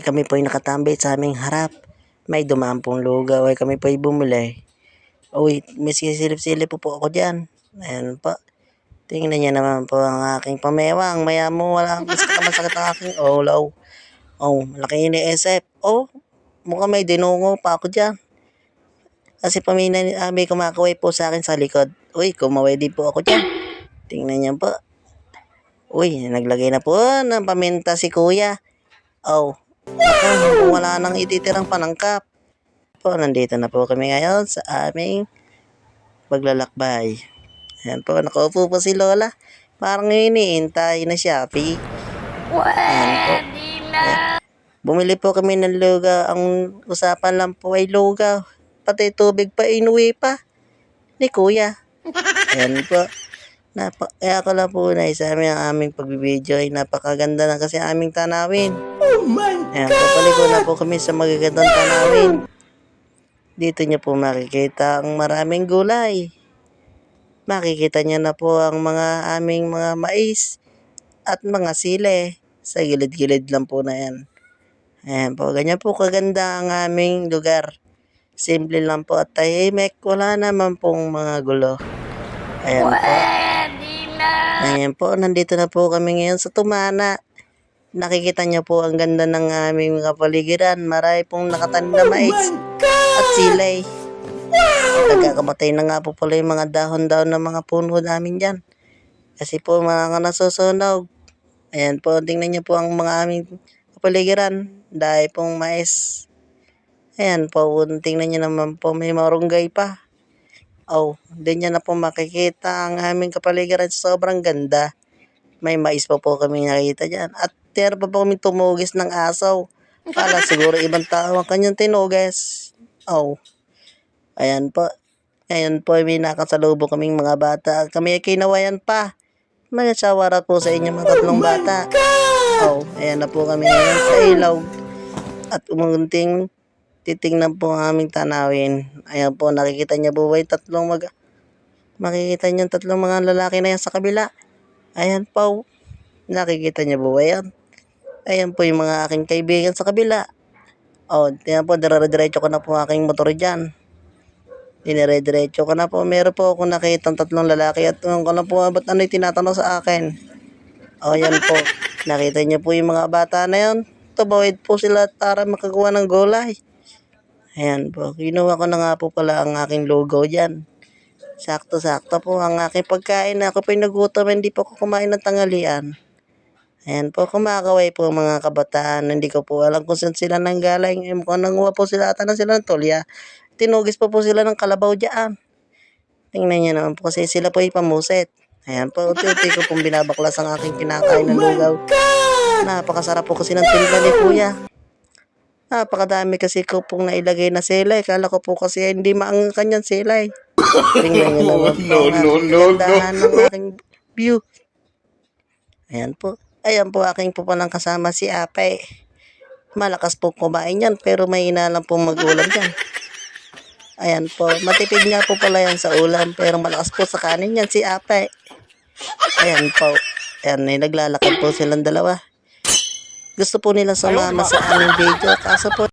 kami po ay nakatambay sa aming harap. May dumaan pong lugaw ay kami po ay bumuli. Uy, may sisilip-silip po po ako dyan. Ayan po. Tingnan niya naman po ang aking pamewang. Maya mo wala gusto ka masakit ang aking olaw. Oh, malaki iniisip. Oh, mukhang may dinungo pa ako dyan. Kasi pamina ni Abi kumakaway po sa akin sa likod. Uy, kumaway din po ako dyan. Tingnan niya po. Uy, naglagay na po ng paminta si kuya. Oh, ako, wala nang ititirang panangkap. Po, nandito na po kami ngayon sa aming paglalakbay. Ayan po, nakaupo po si Lola. Parang iniintay na Shopee. Ayan po. Ayan. Bumili po kami ng lugaw. Ang usapan lang po ay lugaw. Pati tubig pa, inuwi pa. Ni Kuya. Ayan po. Napa, kaya ko lang po na isa ang aming pagbibideo ay napakaganda na kasi aming tanawin. Oh my Ayan, papaliko na po kami sa magagandang tanawin. Dito niyo po makikita ang maraming gulay. Makikita niyo na po ang mga aming mga mais at mga sile. Sa gilid-gilid lang po na yan. Ayan po, ganyan po kaganda ang aming lugar. Simple lang po at tahimik. Wala naman pong mga gulo. Ayan po. Ayan po, nandito na po kami ngayon sa Tumana. Nakikita niyo po ang ganda ng aming mga paligiran. Marami pong nakatanim na mais at silay. Nagkakamatay na nga po pala yung mga dahon-dahon ng mga puno namin dyan. Kasi po mga nasusunog. Ayan po, tingnan niyo po ang mga aming kapaligiran. Dahil pong mais. Ayan po, tingnan niyo naman po may marunggay pa. Oh, din niya na po makikita ang aming kapaligiran. Sobrang ganda. May mais pa po kami nakita dyan. At tira pa po kami tumugis ng asaw. Kala siguro ibang tao ang kanyang tinugis. Oh, ayan po. Ngayon po may nakasalubo kaming mga bata. Kami ay kinawayan pa. Mga sawara po sa inyo mga tatlong bata. Oh, ayan na po kami ngayon sa ilaw. At umunting titingnan po ang aming tanawin. Ayan po, nakikita niya po ba tatlong mag... Makikita niyo yung tatlong mga lalaki na yan sa kabila. Ayan po. Nakikita niya po ba yan? Ayan po yung mga aking kaibigan sa kabila. Oh, tiyan po, dire-diretso ko na po ang aking motor dyan. Dinire-diretso ko na po. Meron po ako nakita tatlong lalaki at um, ko na po, ba't ano yung tinatanong sa akin? O, yan po. Nakita niyo po yung mga bata na yun. Tumawid po sila para makakuha ng gulay. Ayan po. Kinuha ko na nga po pala ang aking logo dyan. Sakto-sakto po ang aking pagkain. Ako po nagutom, hindi po ako kumain ng tanghalian. Ayan po, kumakaway po ang mga kabataan. Hindi ko po alam kung saan sila nanggaling. Eh, Mukhang nanguha po sila ata na sila ng tulya. Tinugis po po sila ng kalabaw dyan. Tingnan niyo naman po kasi sila po ay pamusit. Ayan po, unti-unti ko pong binabaklas ang aking kinakain ng lugaw. Napakasarap po kasi ng timpla ni Kuya. Napakadami kasi ko pong nailagay na selay. Kala ko po kasi hindi maang kanyang selay. Tingnan niyo naman po No, ang no, no, no. kagandahan ng aking view. Ayan po. Ayan po aking po palang kasama si Ape. Malakas po kumain yan pero may inalang po magulam dyan. Ayan po. Matipid nga po pala yan sa ulam pero malakas po sa kanin yan si Ape. Ayan po. Ayan, eh, naglalakad po silang dalawa. Gusto po nila sumama sa aming video kaso po